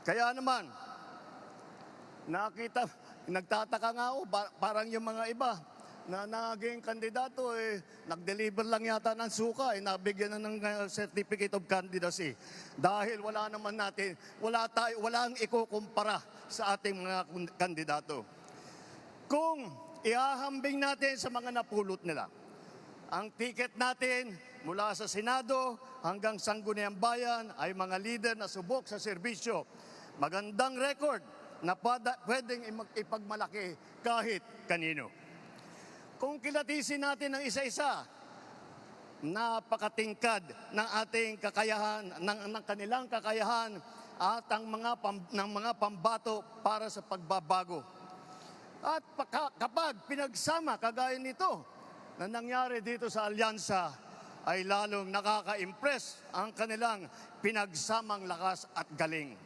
Kaya naman, nakita, nagtataka nga ako, pa- parang yung mga iba na naging kandidato, eh, nag-deliver lang yata ng suka, eh, nabigyan na ng uh, certificate of candidacy. Dahil wala naman natin, wala tayo, walang ikukumpara sa ating mga kandidato. Kung ihahambing natin sa mga napulot nila, ang ticket natin mula sa Senado hanggang Sangguniang Bayan ay mga leader na subok sa serbisyo. Magandang record na pwedeng ipagmalaki kahit kanino. Kung kilatisin natin ng isa-isa, napakatingkad ng ating kakayahan, ng, ng kanilang kakayahan at ang mga, pam, ng mga pambato para sa pagbabago. At kapag pinagsama kagaya nito na nangyari dito sa alyansa, ay lalong nakaka-impress ang kanilang pinagsamang lakas at galing.